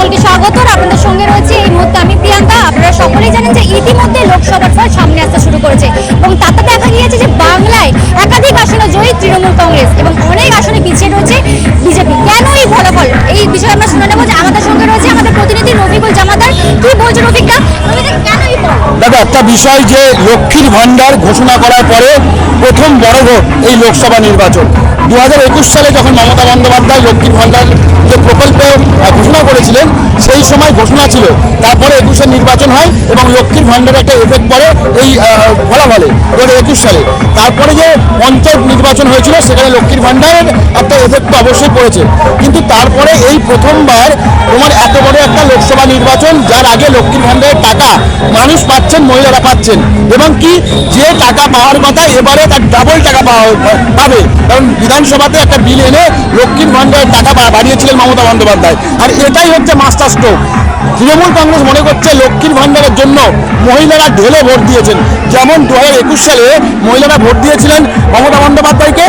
সকলকে স্বাগত। আপনাদের সঙ্গে রয়েছে এই মুহূর্তে আমি প্রিয়াঙ্কা। আপনারা সকলেই জানেন যে ইতিমধ্যে লোকসভার ফল সামনে আসতে শুরু করেছে এবং তাতে দেখা গিয়েছে যে বাংলায় একাধিক আসনে জয়ী তৃণমূল কংগ্রেস এবং অনেক আসনে পিছিয়ে রয়েছে বিজেপি। কেন এই ফলাফল? এই বিষয়ে আমরা শুনে নেব যে আমাদের সঙ্গে রয়েছে আমাদের প্রতিনিধি রফিকুল জামাদার। কি বলছে রফিকদা? দেখো, একটা বিষয় যে লক্ষ্মীর ভান্ডার ঘোষণা করার পরে প্রথম বড় ভোট এই লোকসভা নির্বাচন। দু হাজার একুশ সালে যখন মমতা বন্দ্যোপাধ্যায় লক্ষ্মীর ভান্ডার যে প্রকল্প ঘোষণা করেছিলেন, সেই সময় ঘোষণা ছিল, তারপরে একুশের নির্বাচন হয় এবং লক্ষ্মীর ভান্ডারে একটা এফেক্ট পড়ে এই ফলাফলে দু হাজার একুশ সালে। তারপরে যে পঞ্চায়েত নির্বাচন হয়েছিল, সেখানে লক্ষ্মীর ভান্ডারের একটা এফেক্ট তো অবশ্যই পড়েছে। কিন্তু তারপরে এই প্রথমবার তোমার এত বড় একটা লোকসভা নির্বাচন, যার আগে লক্ষ্মীর ভান্ডারের টাকা মানুষ পাচ্ছেন, মহিলারা পাচ্ছেন। এবং কি, যে টাকা পাওয়ার কথা এবারে তার ডাবল টাকা পাওয়া, পাবে। কারণ বিধানসভাতে একটা বিল এনে লক্ষ্মীর ভাণ্ডারের টাকা বাড়িয়েছিলেন মমতা বন্দ্যোপাধ্যায়। আর এটাই হচ্ছে মাস্টার স্ট্রোক। তৃণমূল কংগ্রেস মনে করছে লক্ষ্মীর ভাণ্ডারের জন্য মহিলারা ঢেলে ভোট দিয়েছেন। যেমন দু হাজার একুশ সালে মহিলারা ভোট দিয়েছিলেন মমতা বন্দ্যোপাধ্যায়কে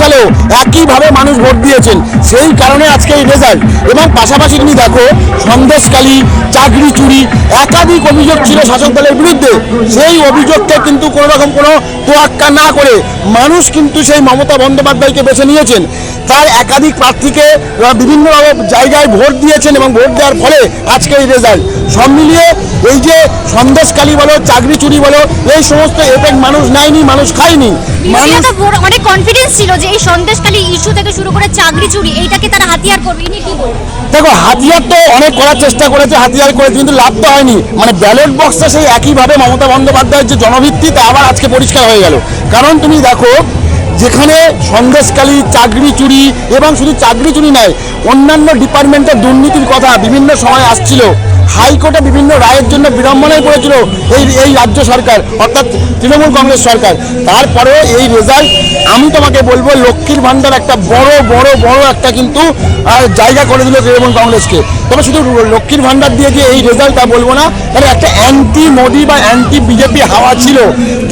সালেও একইভাবে মানুষ ভোট দিয়েছেন। সেই কারণে আজকে এই রেজাল্ট এবং পাশাপাশি তুমি দেখো সন্দেশকালী চাকরি চুরি একাধিক অভিযোগ ছিল শাসক দলের বিরুদ্ধে। সেই অভিযোগকে কিন্তু কোনো রকম কোনো তোয়াক্কা না করে মানুষ কিন্তু সেই মমতা বন্দ্যোপাধ্যায়কে বেছে নিয়েছেন। তার একাধিক প্রার্থীকে বিভিন্ন জায়গায় ভোট দিয়েছেন এবং ভোট দেওয়ার ফলে আজকে এই রেজাল্ট সব মিলিয়ে এই যে সন্দেশকালী বলো চাকরি চুরি বলো এই সমস্ত এফেক্ট মানুষ নেয়নি মানুষ খায়নি। মানুষ অনেক কনফিডেন্স ছিল যে এই সন্দেশকালী ইস্যু থেকে শুরু করে চাকরি চুরি, এইটাকে তারা হাতিয়ার করবে। ইনি কি বলবেন? দেখো, হাতিয়ার তো অনেক করার চেষ্টা করেছে, হাতিয়ার করেছে, কিন্তু লাভ তো হয়নি। মানে ব্যালট বক্সটা সেই একইভাবে মমতা বন্দ্যোপাধ্যায়ের যে জনভিত্তি, তা আবার আজকে পরিষ্কার হয়ে গেল। কারণ তুমি দেখো, যেখানে সন্দেশকালী চাকরি চুরি এবং শুধু চাকরি চুরি নয়, অন্যান্য ডিপার্টমেন্টের দুর্নীতির কথা বিভিন্ন সময় আসছিল। হাইকোর্টে বিভিন্ন রায়ের জন্য বিড়ম্বনায় পড়েছিল এই এই রাজ্য সরকার, অর্থাৎ তৃণমূল কংগ্রেস সরকার। তারপরেও এই রেজাল্ট আমি তোমাকে বলব লক্ষ্মীর ভান্ডার একটা বড় বড় বড় একটা কিন্তু জায়গা করে দিল তৃণমূল কংগ্রেসকে। তবে শুধু লক্ষ্মীর ভান্ডার দিয়ে যে এই রেজাল্ট তা বলব না তাহলে একটা অ্যান্টি মোদি বা অ্যান্টি বিজেপি হাওয়া ছিল।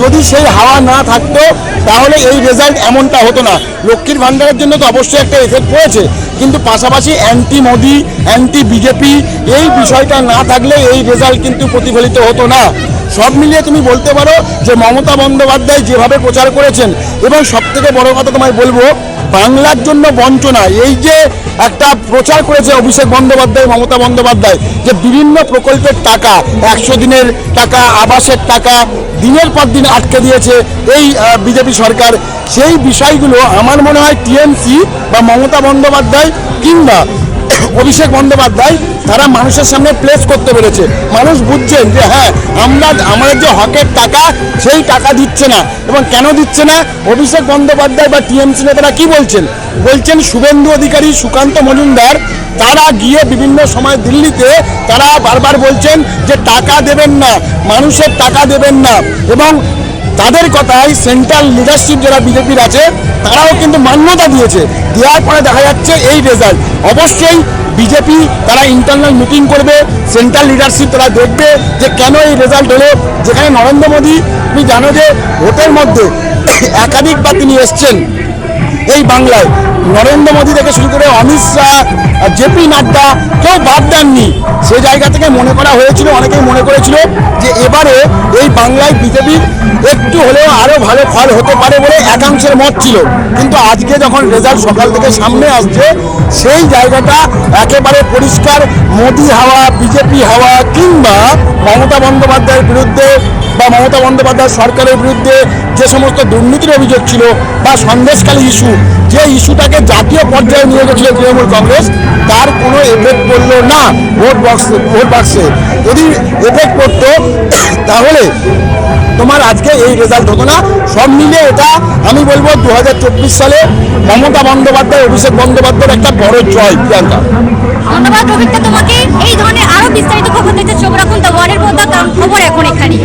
যদি সেই হাওয়া না থাকতো, তাহলে এই রেজাল্ট এমনটা হতো না। লক্ষ্মীর ভান্ডারের জন্য তো অবশ্যই একটা এফেক্ট পড়েছে, কিন্তু পাশাপাশি অ্যান্টি মোদি অ্যান্টি বিজেপি এই বিষয়টা না থাকলে এই রেজাল্ট কিন্তু প্রতিফলিত হতো না। সব মিলিয়ে তুমি বলতে পারো যে মমতা বন্দ্যোপাধ্যায় যেভাবে প্রচার করেছেন, এবং সব থেকে বড় কথা তোমায় বলব বাংলার জন্য বঞ্চনা। এই যে একটা প্রচার করেছে অভিষেক বন্দ্যোপাধ্যায়, মমতা বন্দ্যোপাধ্যায়, যে বিভিন্ন প্রকল্পের টাকা, একশো দিনের টাকা, আবাসের টাকা, দিনের পর দিন আটকে দিয়েছে এই বিজেপি সরকার। সেই বিষয়গুলো আমার মনে হয় টিএমসি বা মমতা বন্দ্যোপাধ্যায় কিংবা অভিষেক বন্দ্যোপাধ্যায় তারা মানুষের সামনে প্লেস করতে পেরেছে। মানুষ বুঝছেন যে হ্যাঁ আমরা, আমাদের যে হকের টাকা, সেই টাকা দিচ্ছে না। এবং কেন দিচ্ছে না? অভিষেক বন্দ্যোপাধ্যায় বা টিএমসি নেতারা কি বলছেন? বলছেন শুভেন্দু অধিকারী সুকান্ত মজুমদার, তারা গিয়ে বিভিন্ন সময় দিল্লিতে তারা বারবার বলছেন যে টাকা দেবেন না, মানুষের টাকা দেবেন না। এবং তাদের কথাই সেন্ট্রাল লিডারশিপ যারা বিজেপির আছে, তারাও কিন্তু মান্যতা দিয়েছে। দেওয়ার পরে দেখা যাচ্ছে এই রেজাল্ট অবশ্যই বিজেপি তারা ইন্টারনাল মিটিং করবে সেন্ট্রাল লিডারশিপ তারা দেখবে যে কেন এই রেজাল্ট হলো। যেখানে নরেন্দ্র মোদী, তুমি জানো যে ভোটের মধ্যে একাধিকবার তিনি এসছেন। এই বাংলায়। নরেন্দ্র মোদী থেকে শুরু করে অমিত শাহ জেপি নাড্ডা কেউ বাদ দেননি। সে জায়গা থেকে মনে করা হয়েছিল, অনেকেই মনে করেছিল যে এবারে এই বাংলায় বিজেপির একটু হলেও আরও ভালো ফল হতে পারে বলে একাংশের মত ছিল। কিন্তু আজকে যখন রেজাল্ট সকাল থেকে সামনে আসছে, সেই জায়গাটা একেবারে পরিষ্কার, মোদী হাওয়া, বিজেপি হাওয়া, কিংবা মমতা বন্দ্যোপাধ্যায়ের বিরুদ্ধে বা মমতা বন্দ্যোপাধ্যায় সরকারের বিরুদ্ধে যে সমস্ত দুর্নীতির অভিযোগ ছিল বা সন্দেশকালী ইস্যু, যে ইস্যুটাকে জাতীয় পর্যায়ে নিয়ে গেছিল তৃণমূল কংগ্রেস, তার কোনো এফেক্ট পড়ল না ভোট বক্স ভোট বাক্সে যদি এফেক্ট পড়তো, তাহলে তোমার আজকে এই রেজাল্ট হতো না। সব মিলিয়ে এটা আমি বলব দু হাজার চব্বিশ সালে মমতা বন্দ্যোপাধ্যায়, অভিষেক বন্দ্যোপাধ্যায়ের একটা বড় জয়, প্রিয়াঙ্কা। ধন্যবাদ তোমাকে। এই ধরনের আরও বিস্তারিত খবর দেখতে চোখ রাখুন দ্য ওয়ার্ডের খবর এখন এখানে